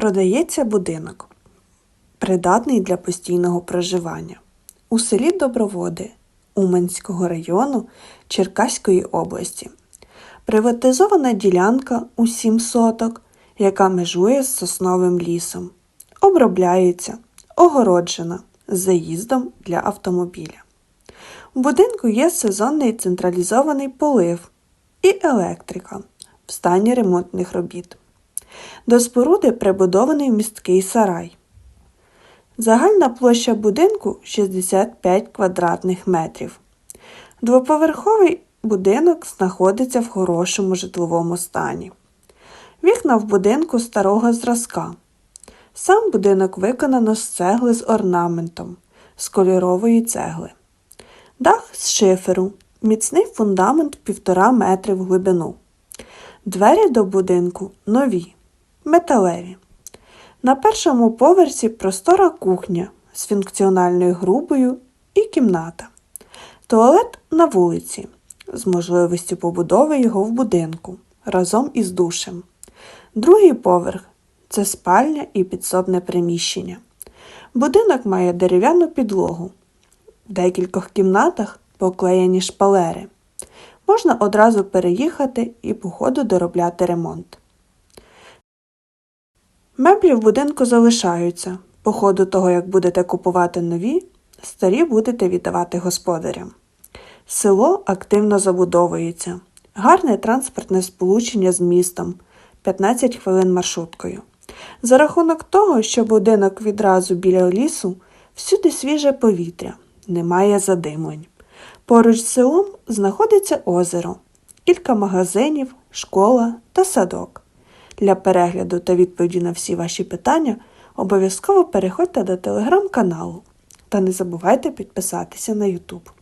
Продається будинок, придатний для постійного проживання у селі Доброводи Уманського району Черкаської області. Приватизована ділянка у 7 соток, яка межує з сосновим лісом. Обробляється, огороджена заїздом для автомобіля. У будинку є сезонний централізований полив і електрика в стані ремонтних робіт. До споруди прибудований місткий сарай. Загальна площа будинку 65 квадратних метрів. Двоповерховий будинок знаходиться в хорошому житловому стані. Вікна в будинку старого зразка. Сам будинок виконано з цегли з орнаментом, з кольорової цегли. Дах з шиферу, міцний фундамент 1,5 метри в глибину. Двері до будинку нові, металеві. На першому поверсі простора кухня з функціональною грубою і кімната. Туалет на вулиці з можливістю побудови його в будинку разом із душем. Другий поверх це спальня і підсобне приміщення. Будинок має дерев'яну підлогу. В декількох кімнатах поклеєні шпалери. Можна одразу переїхати і по ходу доробляти ремонт. Меблі в будинку залишаються. По ходу того, як будете купувати нові, старі будете віддавати господарям. Село активно забудовується. Гарне транспортне сполучення з містом 15 хвилин маршруткою. За рахунок того, що будинок відразу біля лісу, всюди свіже повітря, немає задимлень. Поруч з селом знаходиться озеро, кілька магазинів, школа та садок. Для перегляду та відповіді на всі ваші питання обов'язково переходьте до телеграм-каналу та не забувайте підписатися на YouTube.